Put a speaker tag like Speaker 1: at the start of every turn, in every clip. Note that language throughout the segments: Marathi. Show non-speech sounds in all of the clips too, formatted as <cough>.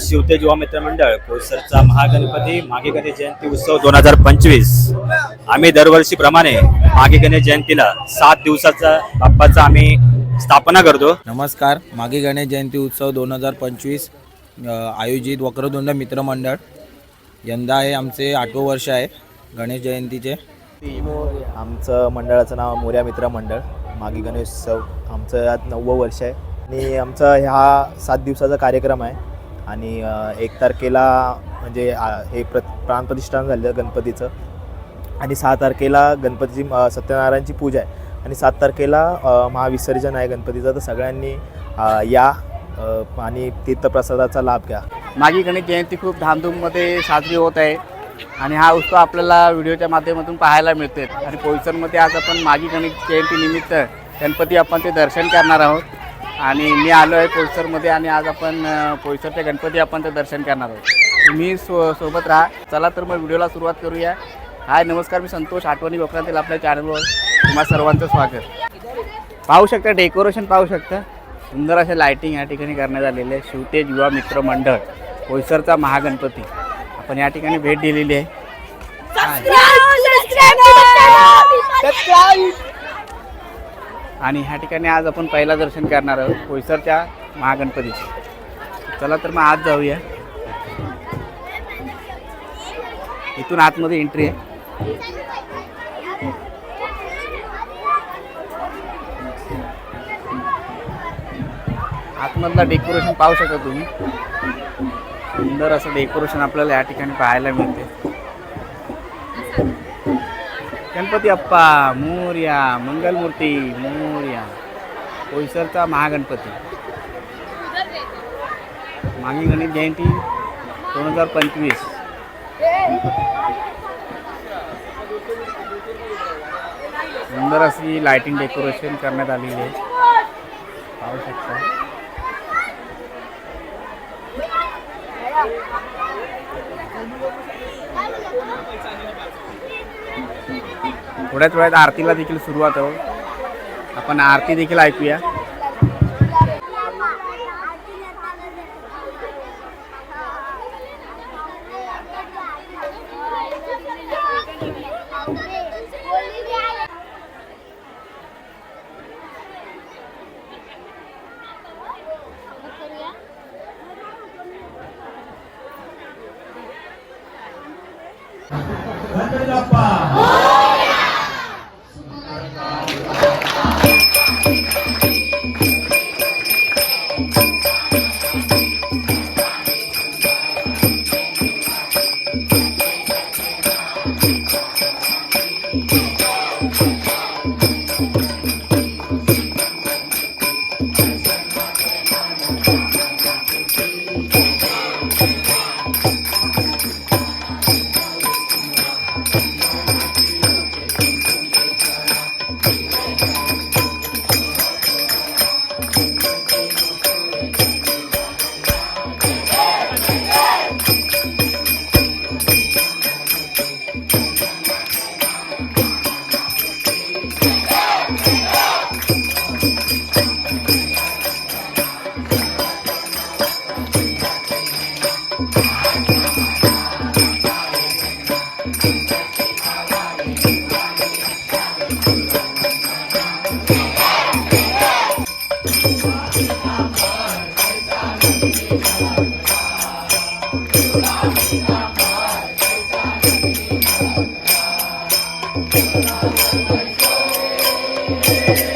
Speaker 1: शिवतेज युवा मित्र मंडळ कोसरचा महागणपती मागे गणेश जयंती उत्सव दोन हजार पंचवीस. आम्ही दरवर्षीप्रमाणे मागे गणेश जयंतीला सात दिवसाचा बाप्पाचा आम्ही स्थापना करतो.
Speaker 2: नमस्कार मागे गणेश जयंती उत्सव दोन हजार पंचवीस आयोजित वक्रतुंड मित्रमंडळ यंदा हे आमचे आठवं वर्ष आहे गणेश जयंतीचे.
Speaker 3: आमचं मंडळाचं नाव मोर्या मित्र मंडळ मागी गणेश उत्सव. आमचं यात नव्वद वर्ष आहे. आणि आमचा ह्या सात दिवसाचा कार्यक्रम आहे. आणि एक तारखेला म्हणजे हे प्र प्राणप्रतिष्ठान झालं गणपतीचं. आणि सहा तारखेला गणपतीची सत्यनारायणची पूजा आहे. आणि सात तारखेला महाविसर्जन आहे गणपतीचं. तर सगळ्यांनी या आणि तीर्थप्रसादाचा लाभ घ्या.
Speaker 4: मागी गणेश जयंती खूप धामधूममध्ये साजरी होत आहे. आणि हा उत्सव आपल्याला व्हिडिओच्या माध्यमातून पाहायला मिळते आणि पोईसरमध्ये आज आपण मागी गणेश जयंती निमित्त गणपती आपण ते दर्शन करणार आहोत. आणि मी आलो आहे पोईसरमध्ये आणि आज आपण अ, पोईसरचे गणपती आपण ते दर्शन करणार आहोत. तुम्ही सो सोबत राहा. चला तर मग व्हिडिओला सुरुवात करूया. हाय नमस्कार मी संतोष आठवणी कोकणातील आपल्या चॅनलवर तुम्हा सर्वांचं स्वागत. पाहू शकता डेकोरेशन पाहू शकता. सुंदर असे लायटिंग या ठिकाणी करण्यात आलेले आहे. शिवतेज युवा मित्र मंडळ बोईसरचा महागणपती. आपण या ठिकाणी भेट दिलेली आहे. आणि ह्या ठिकाणी आज आपण पहिला दर्शन करणार आहोत होयसरच्या महागणपतीचे चला तर मग आज जाऊया. इथून आतमध्ये एंट्री आहे. आतमधला डेकोरेशन पाहू शकता तुम्ही. सुंदर असं डेकोरेशन आपल्याला या ठिकाणी पाहायला मिळते. गणपती अप्पा मोर्या मंगलमूर्ती मोर्या. बोईसरचा महागणपती. मागी गणेश जयंती दोन हजार पंचवीस. सुंदर अशी लायटिंग डेकोरेशन करण्यात आलेली आहे. पाहू शकता. थोड्याच वेळात आरतीला देखील सुरुवात हो आपण आरती देखील ऐकूया. あっあっあっあっ。Thank you.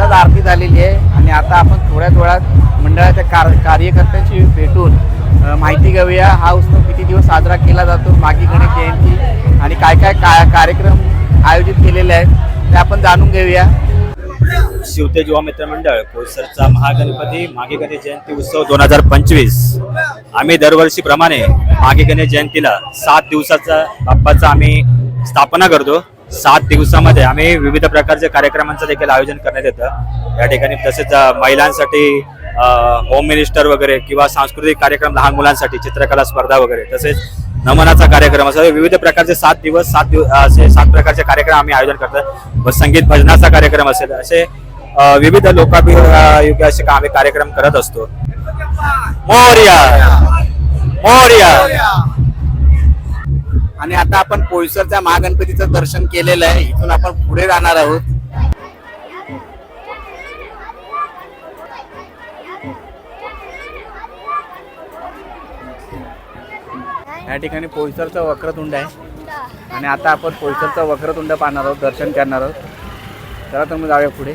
Speaker 4: आत्ताच आरती झालेली आहे आणि आता आपण थोड्याच वेळात मंडळाच्या कार कार्यकर्त्यांशी भेटून माहिती घेऊया. हा उत्सव किती दिवस साजरा केला जातो? मागी गणेश जयंती आणि काय काय का कार्यक्रम आयोजित केलेले आहेत ते आपण जाणून घेऊया.
Speaker 1: शिवते युवा मित्र मंडळ कोसरचा महागणपती मागे गणेश जयंती उत्सव दोन हजार पंचवीस. आम्ही दरवर्षीप्रमाणे मागे गणेश जयंतीला सात दिवसाचा बाप्पाचा आम्ही स्थापना करतो. सात दिवसामध्ये आम्ही विविध प्रकारच्या कार्यक्रमांचं देखील आयोजन करण्यात येतं. या ठिकाणी तसेच महिलांसाठी होम मिनिस्टर वगैरे किंवा सांस्कृतिक कार्यक्रम लहान मुलांसाठी चित्रकला स्पर्धा वगैरे तसेच नमनाचा कार्यक्रम असं विविध प्रकारचे सात दिवस सात दिवस असे सात प्रकारचे कार्यक्रम आम्ही आयोजन करतो. व संगीत भजनाचा कार्यक्रम असेल असे विविध लोकाभियोगी असे आम्ही कार्यक्रम करत असतो. मोर्या! मोर्या!
Speaker 4: आणि आता आपण पोयसरच्या महागणपतीचं दर्शन केलेलं आहे. इथून आपण पुढे जाणार आहोत. या ठिकाणी पोयसरचं वक्रतुंड आहे. आणि आता आपण पोयसरचं वक्रतुंड पाहणार आहोत दर्शन करणार आहोत. चला तर मग जाऊया पुढे.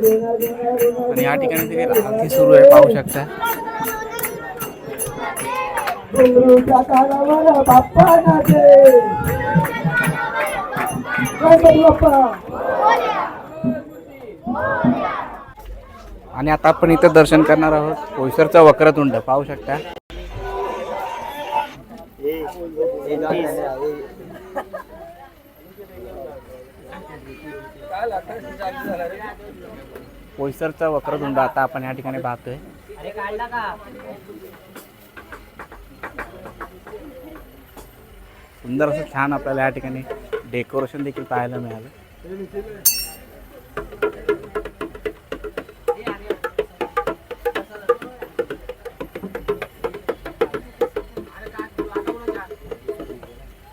Speaker 4: आणि या ठिकाणी देखील आरती सुरू आहे पाहू शकता. आणि आता आपण इथं दर्शन करणार आहोत कोयसरचा वक्रतुंड पाहू शकता. पोईसरचा वक्रतुंड आता आपण या ठिकाणी पाहतोय. सुंदर असं छान आपल्याला या ठिकाणी डेकोरेशन देखील पाहायला मिळालं.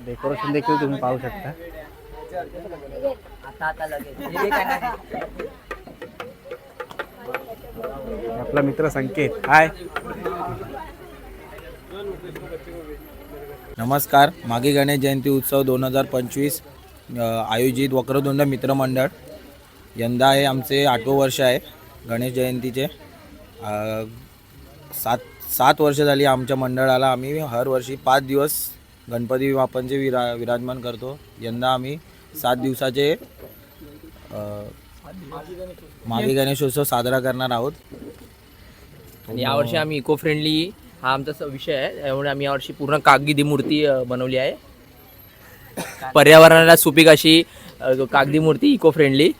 Speaker 4: डेकोरेशन देखील तुम्ही पाहू शकता. आपला मित्र संकेत. हाय.
Speaker 2: नमस्कार. मागे गणेश जयंती उत्सव दोन हजार पंचवीस आयोजित वक्रतुंड मित्रमंडळ यंदा हे आमचे आठवं वर्ष आहे गणेश जयंतीचे. सात सात वर्ष झाली आमच्या मंडळाला. आम्ही हर वर्षी पाच दिवस गणपती बाप्पांचे विरा विराजमान करतो. यंदा आम्ही सात दिवसाचे मागे गणेशोत्सव साजरा करणार आहोत.
Speaker 5: आणि यावर्षी आम्ही इको फ्रेंडली हा आमचा विषय आहे. त्यामुळे आम्ही यावर्षी पूर्ण कागदी मूर्ती बनवली आहे. पर्यावरणाला सुपीक अशी कागदी मूर्ती इको फ्रेंडली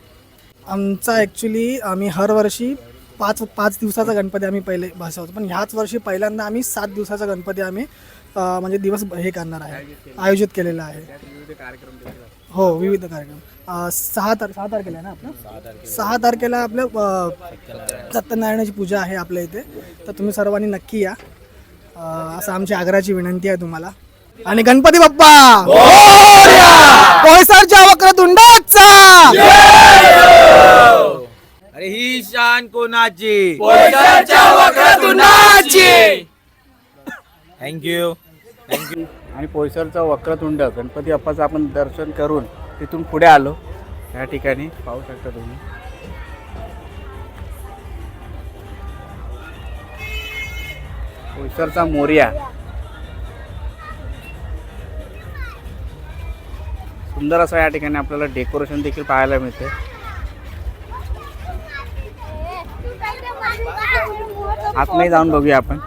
Speaker 6: आमचा ॲक्च्युली आम्ही हर वर्षी पाच पाच दिवसाचा गणपती आम्ही पहिले बसवतो. पण ह्याच वर्षी पहिल्यांदा आम्ही सात दिवसाचा गणपती आम्ही म्हणजे दिवस हे करणार आहे. आयोजित केलेला आहे. हो विविध कार्यक्रम. अं, सहा तार सहा तारखेला आहे ना आपलं? सहा तारखेला. आपलं अं, सत्यनारायणाची पूजा आहे आपल्या इथे. तर तुम्ही सर्वांनी नक्की या. अं, असं आमची आग्रहाची विनंती आहे तुम्हाला. आणि गणपती बाप्पा! कोळसरच्या वक्रतुंडाचा!
Speaker 2: अरे ही शान कोणाची? थँक्यू थँक्यू
Speaker 4: आणि पोयसरचा वक्रतुंड गणपती बाप्पाचं आपण दर्शन करून तिथून पुढे आलो. या ठिकाणी पाहू शकता तुम्ही. पोयसरचा मोर्या. सुंदर असं या ठिकाणी आपल्याला डेकोरेशन देखील पाहायला मिळते. आत नाही जाऊन बघूया आपण.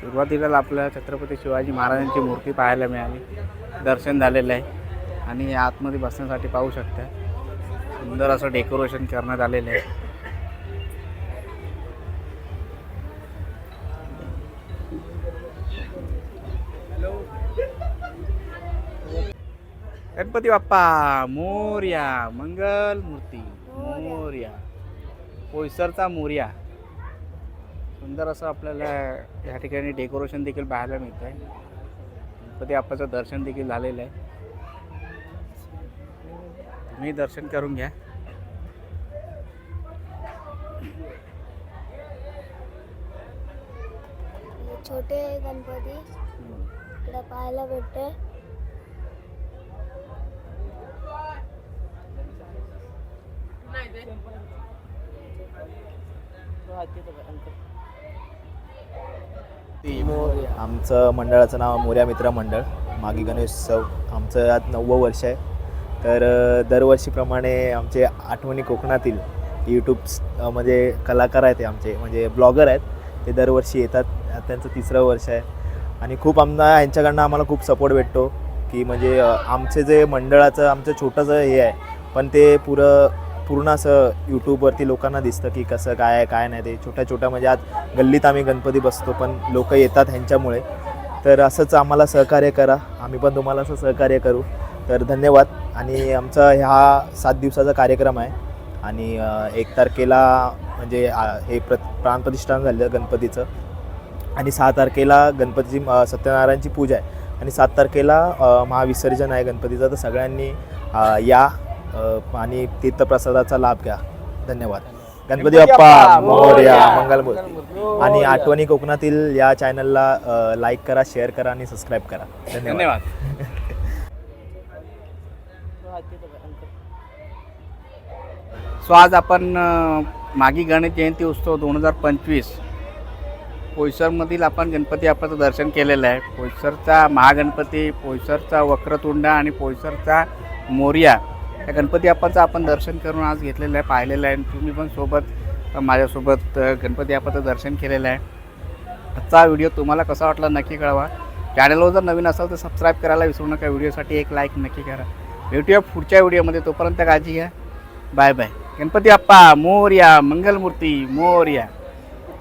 Speaker 4: सुरुवातीला आपल्या छत्रपती शिवाजी महाराजांची मूर्ती पाहायला मिळाली. दर्शन झालेलं आहे. आणि आतमध्ये बसण्यासाठी पाहू शकता. सुंदर असं डेकोरेशन करण्यात आलेलं आहे. गणपती बाप्पा मोर्या मंगल मूर्ती मोर्या. पोयसरचा मोर्या. सुंदर असं आपल्याला या ठिकाणी डेकोरेशन देखील पाहायला मिळतं आहे गणपती बाप्पाचं दर्शन देखील झालेलं आहे. तुम्ही दर्शन करून घ्या.
Speaker 7: छोटे गणपती. इकडे पाहायला भेटते
Speaker 3: आमचं मंडळाचं नाव मोर्या मित्र मंडळ मागी गणेशोत्सव आमचं आज नव्वं वर्ष आहे. तर दरवर्षीप्रमाणे आमचे आठवणी कोकणातील यूट्यूब म्हणजे कलाकार आहेत आमचे म्हणजे ब्लॉगर आहेत ते दरवर्षी येतात. त्यांचं तिसरं वर्ष आहे. आणि खूप आमना यांच्याकडनं आम्हाला खूप सपोर्ट भेटतो की म्हणजे आमचे जे मंडळाचं आमचं छोटंसं हे आहे पण ते पुरं पूर्ण असं यूट्यूबवरती लोकांना दिसतं की कसं काय आहे काय नाही ते छोट्या छोट्या म्हणजे आज गल्लीत आम्ही गणपती बसतो पण लोक येतात ह्यांच्यामुळे. तर असंच आम्हाला सहकार्य करा. आम्ही पण तुम्हाला असं सहकार्य करू. तर धन्यवाद. आणि आमचा ह्या सात दिवसाचा कार्यक्रम आहे. आणि एक तारखेला म्हणजे हे प्र प्राणप्रतिष्ठान झालं गणपतीचं. आणि सहा तारखेला गणपतीची सत्यनारायणची पूजा आहे. आणि सात तारखेला महाविसर्जन आहे गणपतीचं. तर सगळ्यांनी या. आणि तीर्थप्रसादाचा लाभ घ्या. धन्यवाद. गणपती बाप्पा मोरया मंगलमूर्ती. आणि आठवणी कोकणातील या चॅनलला लाईक करा शेअर करा आणि सबस्क्राईब करा. धन्यवाद. <laughs>
Speaker 4: सो आज आपण मागी गणेश जयंती उत्सव दोन हजार पंचवीस पोयसरमधील आपण गणपती बाप्पाचं दर्शन केलेलं आहे. पोयसरचा महागणपती पोयसरचा वक्रतुंड आणि पोयसरचा मोर्या या गणपती आप्पाचं आपण दर्शन करून आज घेतलेलं आहे पाहिलेलं आहे. आणि तुम्ही पण सोबत माझ्यासोबत गणपती आप्पाचं दर्शन केलेलं आहे. आजचा व्हिडिओ तुम्हाला कसा वाटला नक्की कळवा. चॅनलवर जर नवीन असाल तर सबस्क्राईब करायला विसरू नका. व्हिडिओसाठी एक लाईक नक्की करा. भेटूया पुढच्या व्हिडिओमध्ये. तोपर्यंत काळजी घ्या. Bye bye Ganpati Appa Morya Mangalmurti Morya.